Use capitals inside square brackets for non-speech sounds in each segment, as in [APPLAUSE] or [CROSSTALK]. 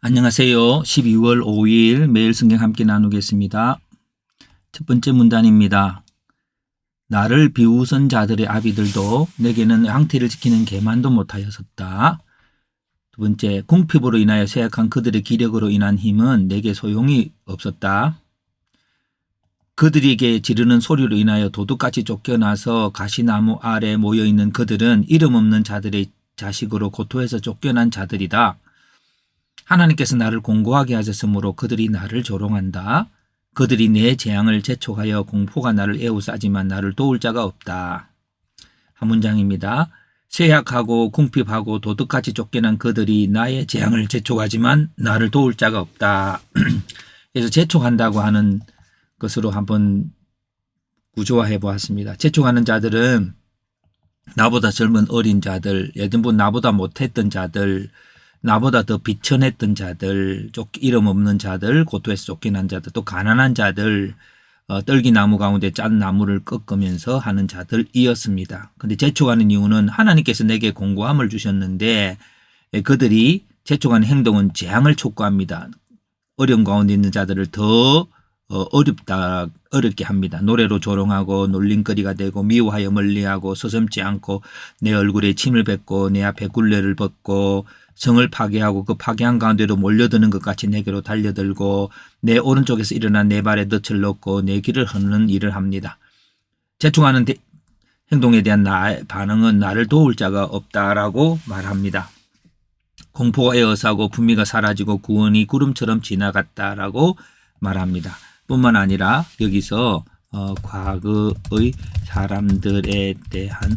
안녕하세요. 12월 5일 매일 성경 함께 나누겠습니다. 첫 번째 문단입니다. 나를 비웃은 자들의 아비들도 내게는 양태를 지키는 개만도 못하였었다. 두 번째, 궁핍으로 인하여 쇠약한 그들의 기력으로 인한 힘은 내게 소용이 없었다. 그들에게 지르는 소리로 인하여 도둑같이 쫓겨나서 가시나무 아래 모여있는 그들은 이름 없는 자들의 자식으로 고토에서 쫓겨난 자들이다. 하나님께서 나를 공고하게 하셨으므로 그들이 나를 조롱한다. 그들이 내 재앙을 재촉하여 공포가 나를 에우싸지만 나를 도울 자가 없다. 한 문장입니다. 쇠약하고 궁핍하고 도둑같이 쫓겨난 그들이 나의 재앙을 재촉하지만 나를 도울 자가 없다. [CLEARS THROAT] 그래서 재촉한다고 하는 것으로 한번 구조화해 보았습니다. 재촉하는 자들은 나보다 젊은 어린 자들, 예전부 나보다 못했던 자들, 나보다 더 비천했던 자들, 쫓 이름 없는 자들, 고토에서 쫓겨난 자들, 또 가난한 자들, 어, 떨기나무 가운데 짠 나무를 꺾으면서 하는 자들이었습니다. 근데 재촉하는 이유는 하나님께서 내게 공고함을 주셨는데 예, 그들이 재촉하는 행동은 재앙을 촉구합니다. 어려운 가운데 있는 자들을 더 어, 어렵다, 어렵게 합니다. 노래로 조롱하고 놀림거리가 되고 미워하여 멀리하고 서슴지 않고 내 얼굴에 침을 뱉고 내 앞에 굴레를 벗고 성을 파괴하고 그 파괴한 가운데로 몰려드는 것 같이 내게로 달려들고 내 오른쪽에서 일어난 내 발에 덫을 넣고 내 길을 흐르는 일을 합니다. 재촉하는 대- 행동에 대한 나의 반응은 나를 도울 자가 없다라고 말합니다. 공포가 에어싸고 분미가 사라지고 구원이 구름처럼 지나갔다라고 말합니다. 뿐만 아니라 여기서 어, 과거의 사람들에 대한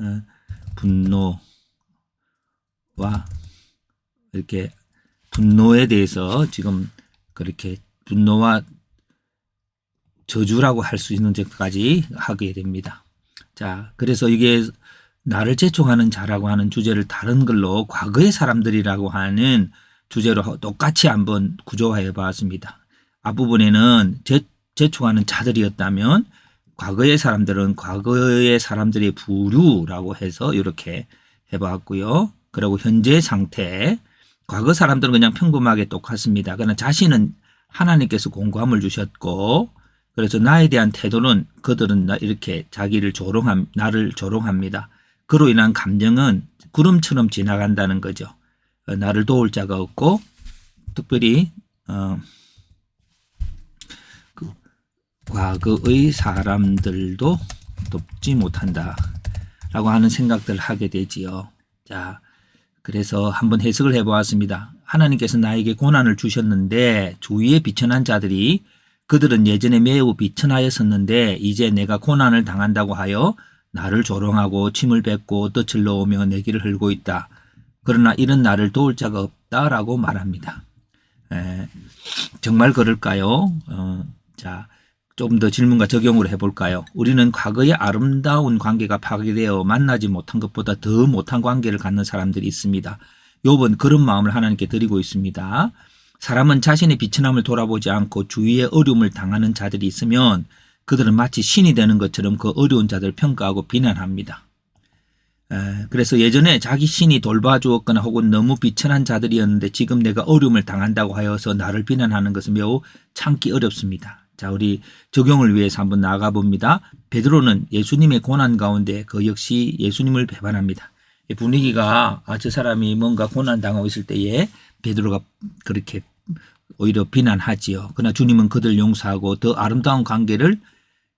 어, 분노와 이렇게 분노에 대해서 지금 그렇게 분노와 저주라고 할 수 있는 것까지 하게 됩니다. 자, 그래서 이게 나를 재촉하는 자라고 하는 주제를 다른 걸로 과거의 사람들이라고 하는 주제로 똑같이 한번 구조화해 봤습니다. 앞부분에는 재, 재촉하는 자들이었다면 과거의 사람들은 과거의 사람들의 부류라고 해서 이렇게 해봤고요. 그리고 현재 상태, 과거 사람들은 그냥 평범하게 똑같습니다. 그러나 자신은 하나님께서 공고함을 주셨고, 그래서 나에 대한 태도는 그들은 나 이렇게 자기를 조롱함, 나를 조롱합니다. 그로 인한 감정은 구름처럼 지나간다는 거죠. 어, 나를 도울 자가 없고, 특별히 어, 그 과거의 사람들도 돕지 못한다 라고 하는 생각들을 하게 되지요. 자, 그래서 한번 해석을 해보았습니다. 하나님께서 나에게 고난을 주셨는데 주위에 비천한 자들이 그들은 예전에 매우 비천하였었는데 이제 내가 고난을 당한다고 하여 나를 조롱하고 침을 뱉고 덫을 놓으며 내 길을 흘고 있다. 그러나 이런 나를 도울 자가 없다라고 말합니다. 에, 정말 그럴까요? 어, 자, 좀 더 질문과 적용을 해볼까요? 우리는 과거의 아름다운 관계가 파괴되어 만나지 못한 것보다 더 못한 관계를 갖는 사람들이 있습니다. 욥은 그런 마음을 하나님께 드리고 있습니다. 사람은 자신의 비천함을 돌아보지 않고 주위에 어려움을 당하는 자들이 있으면 그들은 마치 신이 되는 것처럼 그 어려운 자들을 평가하고 비난합니다. 에, 그래서 예전에 자기 신이 돌봐주었거나 혹은 너무 비천한 자들이었는데 지금 내가 어려움을 당한다고 하여서 나를 비난하는 것은 매우 참기 어렵습니다. 자, 우리 적용을 위해서 한번 나가 봅니다. 베드로는 예수님의 고난 가운데 그 역시 예수님을 배반합니다. 이 분위기가 아, 저 사람이 뭔가 고난 당하고 있을 때에 베드로가 그렇게 오히려 비난하지요. 그러나 주님은 그들 용서하고 더 아름다운 관계를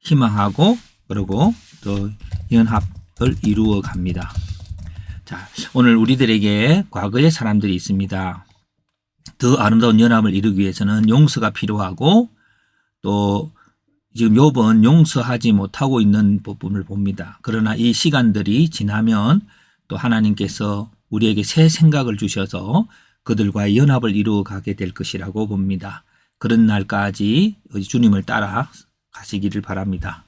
희망하고 그리고 또 연합을 이루어 갑니다. 자, 오늘 우리들에게 과거의 사람들이 있습니다. 더 아름다운 연합을 이루기 위해서는 용서가 필요하고 또 지금 욥은 용서하지 못하고 있는 부분을 봅니다. 그러나 이 시간들이 지나면 또 하나님께서 우리에게 새 생각을 주셔서 그들과의 연합을 이루어 가게 될 것이라고 봅니다. 그런 날까지 주님을 따라 가시기를 바랍니다.